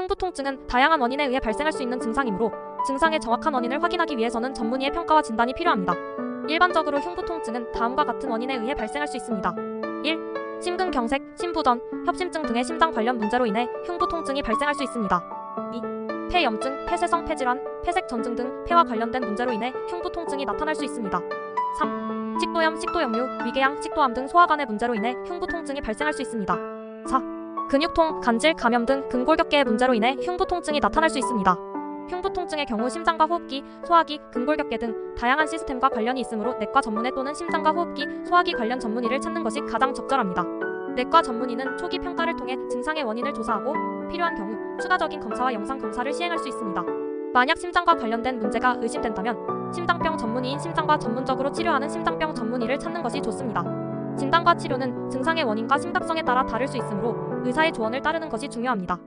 흉부통증은 다양한 원인에 의해 발생할 수 있는 증상이므로 증상의 정확한 원인을 확인하기 위해서는 전문의의 평가와 진단이 필요합니다. 일반적으로 흉부통증은 다음과 같은 원인에 의해 발생할 수 있습니다. 1. 심근경색, 심부전, 협심증 등의 심장 관련 문제로 인해 흉부통증이 발생할 수 있습니다. 2. 폐염증, 폐쇄성 폐질환, 폐색전증 등 폐와 관련된 문제로 인해 흉부통증이 나타날 수 있습니다. 3. 식도염, 식도역류, 위궤양, 식도암 등 소화관의 문제로 인해 흉부통증이 발생할 수 있습니다. 4. 근육통, 간질, 감염 등 근골격계의 문제로 인해 흉부 통증이 나타날 수 있습니다. 흉부 통증의 경우 심장과 호흡기, 소화기, 근골격계 등 다양한 시스템과 관련이 있으므로 내과 전문의 또는 심장과 호흡기, 소화기 관련 전문의를 찾는 것이 가장 적절합니다. 내과 전문의는 초기 평가를 통해 증상의 원인을 조사하고 필요한 경우 추가적인 검사와 영상 검사를 시행할 수 있습니다. 만약 심장과 관련된 문제가 의심된다면 심장병 전문의인 심장과 전문적으로 치료하는 심장병 전문의를 찾는 것이 좋습니다. 진단과 치료는 증상의 원인과 심각성에 따라 다를 수 있으므로 의사의 조언을 따르는 것이 중요합니다.